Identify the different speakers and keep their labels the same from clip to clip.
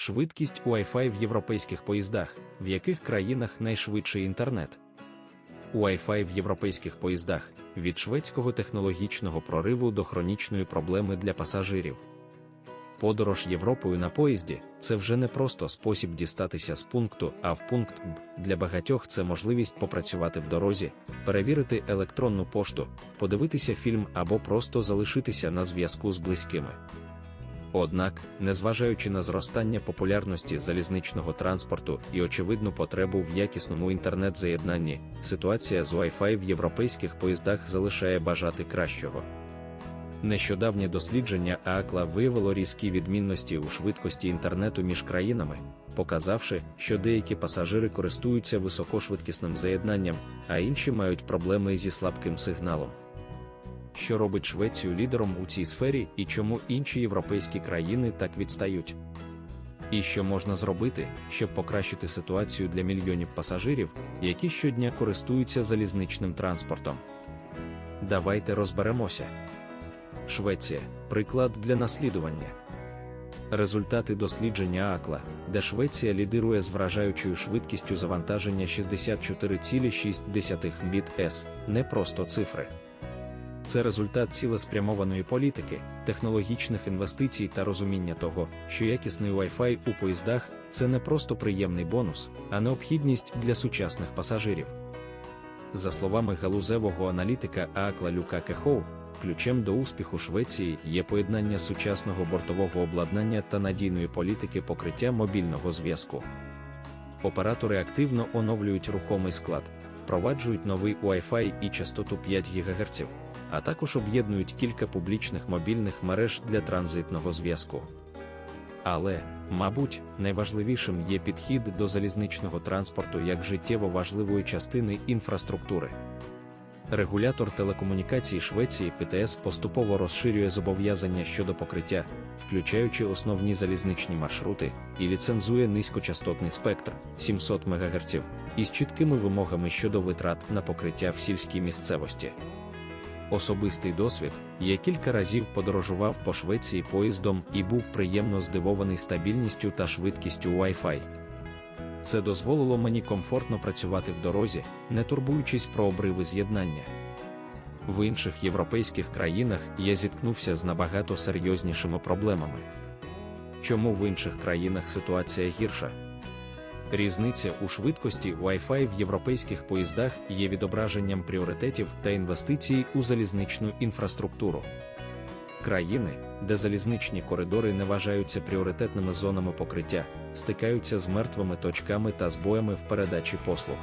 Speaker 1: Швидкість Wi-Fi в європейських поїздах, в яких країнах найшвидший інтернет. Wi-Fi в європейських поїздах від шведського технологічного прориву до хронічної проблеми для пасажирів. Подорож Європою на поїзді це вже не просто спосіб дістатися з пункту А в пункт Б. Для багатьох це можливість попрацювати в дорозі, перевірити електронну пошту, подивитися фільм або просто залишитися на зв'язку з близькими. Однак, незважаючи на зростання популярності залізничного транспорту і очевидну потребу в якісному інтернет-заєднанні, ситуація з Wi-Fi в європейських поїздах залишає бажати кращого. Нещодавнє дослідження ААКЛА виявило різкі відмінності у швидкості інтернету між країнами, показавши, що деякі пасажири користуються високошвидкісним заєднанням, а інші мають проблеми зі слабким сигналом. Що робить Швецію лідером у цій сфері і чому інші європейські країни так відстають? І що можна зробити, щоб покращити ситуацію для мільйонів пасажирів, які щодня користуються залізничним транспортом? Давайте розберемося. Швеція приклад для наслідування. Результати дослідження АКЛА, де Швеція лідирує з вражаючою швидкістю завантаження 64,6 Мбіт С, не просто цифри. Це результат цілеспрямованої політики, технологічних інвестицій та розуміння того, що якісний Wi-Fi у поїздах це не просто приємний бонус, а необхідність для сучасних пасажирів. За словами галузевого аналітика Аакла Люка Кехоу, ключем до успіху Швеції є поєднання сучасного бортового обладнання та надійної політики покриття мобільного зв'язку. Оператори активно оновлюють рухомий склад, впроваджують новий Wi-Fi і частоту 5 ГГц, а також об'єднують кілька публічних мобільних мереж для транзитного зв'язку. Але, мабуть, найважливішим є підхід до залізничного транспорту як життєво важливої частини інфраструктури. Регулятор телекомунікацій Швеції ПТС поступово розширює зобов'язання щодо покриття, включаючи основні залізничні маршрути, і ліцензує низькочастотний спектр 700 МГц із чіткими вимогами щодо витрат на покриття в сільській місцевості. Особистий досвід, я кілька разів подорожував по Швеції поїздом і був приємно здивований стабільністю та швидкістю Wi-Fi. Це дозволило мені комфортно працювати в дорозі, не турбуючись про обриви з'єднання. В інших європейських країнах я зіткнувся з набагато серйознішими проблемами. Чому в інших країнах ситуація гірша? Різниця у швидкості Wi-Fi в європейських поїздах є відображенням пріоритетів та інвестицій у залізничну інфраструктуру. Країни, де залізничні коридори не вважаються пріоритетними зонами покриття, стикаються з мертвими точками та збоями в передачі послуг.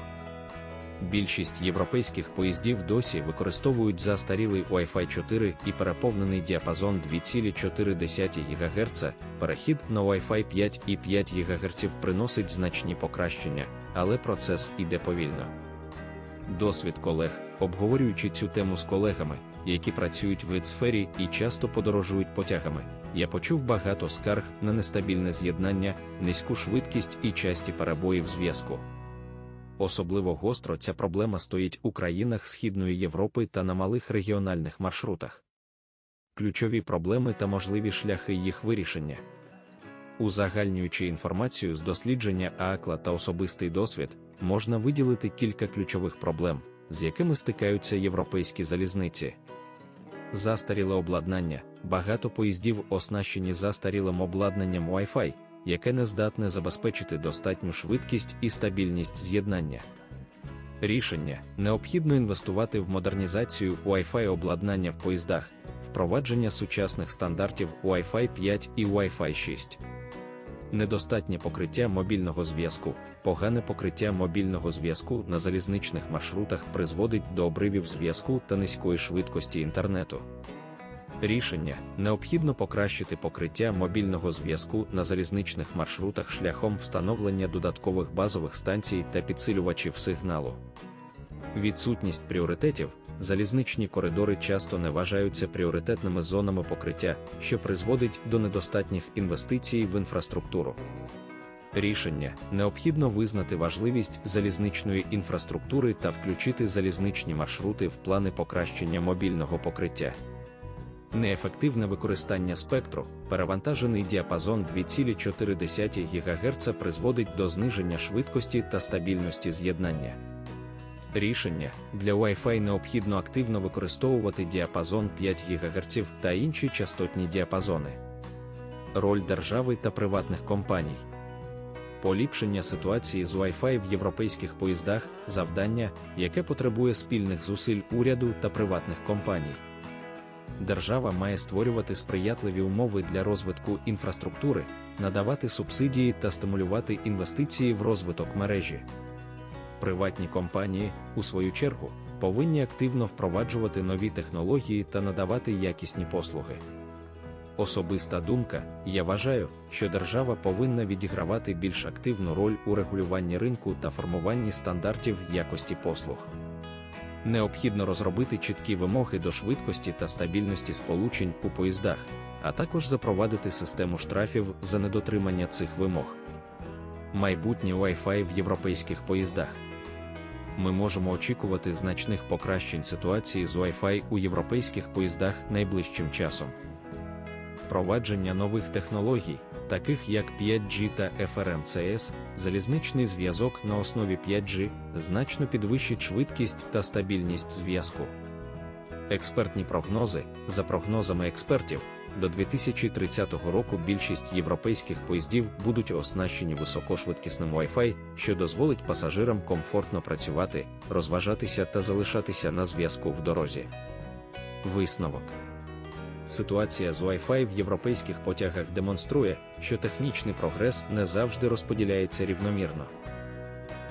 Speaker 1: Більшість європейських поїздів досі використовують застарілий Wi-Fi 4 і переповнений діапазон 2,4 ГГц. Перехід на Wi-Fi 5 і 5 ГГц приносить значні покращення, але процес іде повільно. Досвід колег, обговорюючи цю тему з колегами, які працюють в сфері і часто подорожують потягами, я почув багато скарг на нестабільне з'єднання, низьку швидкість і часті перебої в зв'язку. Особливо гостро ця проблема стоїть у країнах Східної Європи та на малих регіональних маршрутах. Ключові проблеми та можливі шляхи їх вирішення. Узагальнюючи інформацію з дослідження ААКЛА та особистий досвід, можна виділити кілька ключових проблем, з якими стикаються європейські залізниці. Застаріле обладнання, багато поїздів оснащені застарілим обладнанням Wi-Fi, яке не здатне забезпечити достатню швидкість і стабільність з'єднання. Рішення необхідно інвестувати в модернізацію Wi-Fi обладнання в поїздах, впровадження сучасних стандартів Wi-Fi 5 і Wi-Fi 6. Недостатнє покриття мобільного зв'язку, погане покриття мобільного зв'язку на залізничних маршрутах призводить до обривів зв'язку та низької швидкості інтернету. Рішення необхідно покращити покриття мобільного зв'язку на залізничних маршрутах шляхом встановлення додаткових базових станцій та підсилювачів сигналу. Відсутність пріоритетів, залізничні коридори часто не вважаються пріоритетними зонами покриття, що призводить до недостатніх інвестицій в інфраструктуру. Рішення необхідно визнати важливість залізничної інфраструктури та включити залізничні маршрути в плани покращення мобільного покриття. Неефективне використання спектру, перевантажений діапазон 2,4 ГГц призводить до зниження швидкості та стабільності з'єднання. Рішення для Wi-Fi необхідно активно використовувати діапазон 5 ГГц та інші частотні діапазони. Роль держави та приватних компаній. Поліпшення ситуації з Wi-Fi в європейських поїздах завдання, яке потребує спільних зусиль уряду та приватних компаній. Держава має створювати сприятливі умови для розвитку інфраструктури, надавати субсидії та стимулювати інвестиції в розвиток мережі. Приватні компанії, у свою чергу, повинні активно впроваджувати нові технології та надавати якісні послуги. Особиста думка, я вважаю, що держава повинна відігравати більш активну роль у регулюванні ринку та формуванні стандартів якості послуг. Необхідно розробити чіткі вимоги до швидкості та стабільності сполучень у поїздах, а також запровадити систему штрафів за недотримання цих вимог. Майбутнє Wi-Fi в європейських поїздах. Ми можемо очікувати значних покращень ситуації з Wi-Fi у європейських поїздах найближчим часом. Впровадження нових технологій, таких як 5G та FRMCS, залізничний зв'язок на основі 5G, значно підвищить швидкість та стабільність зв'язку. Експертні прогнози, за прогнозами експертів, до 2030 року більшість європейських поїздів будуть оснащені високошвидкісним Wi-Fi, що дозволить пасажирам комфортно працювати, розважатися та залишатися на зв'язку в дорозі. Висновок Ситуація з Wi-Fi в європейських потягах демонструє, що технічний прогрес не завжди розподіляється рівномірно.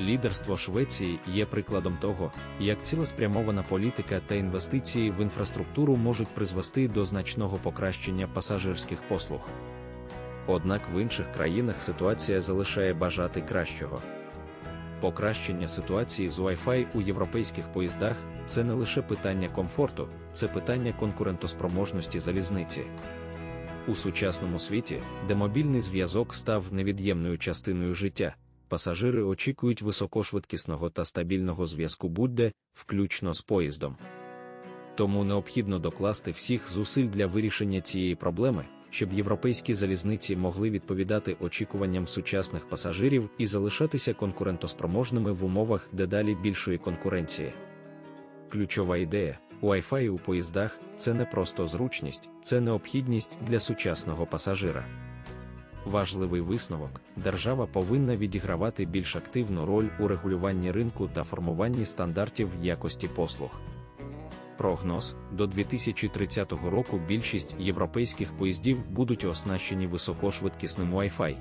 Speaker 1: Лідерство Швеції є прикладом того, як цілеспрямована політика та інвестиції в інфраструктуру можуть призвести до значного покращення пасажирських послуг. Однак в інших країнах ситуація залишає бажати кращого. Покращення ситуації з Wi-Fi у європейських поїздах це не лише питання комфорту, це питання конкурентоспроможності залізниці. У сучасному світі, де мобільний зв'язок став невід'ємною частиною життя, пасажири очікують високошвидкісного та стабільного зв'язку будь-де, включно з поїздом. Тому необхідно докласти всіх зусиль для вирішення цієї проблеми щоб європейські залізниці могли відповідати очікуванням сучасних пасажирів і залишатися конкурентоспроможними в умовах дедалі більшої конкуренції. Ключова ідея Wi-Fi у поїздах це не просто зручність, це необхідність для сучасного пасажира. Важливий висновок: держава повинна відігравати більш активну роль у регулюванні ринку та формуванні стандартів якості послуг. Прогноз до 2030 року більшість європейських поїздів будуть оснащені високошвидкісним Wi-Fi.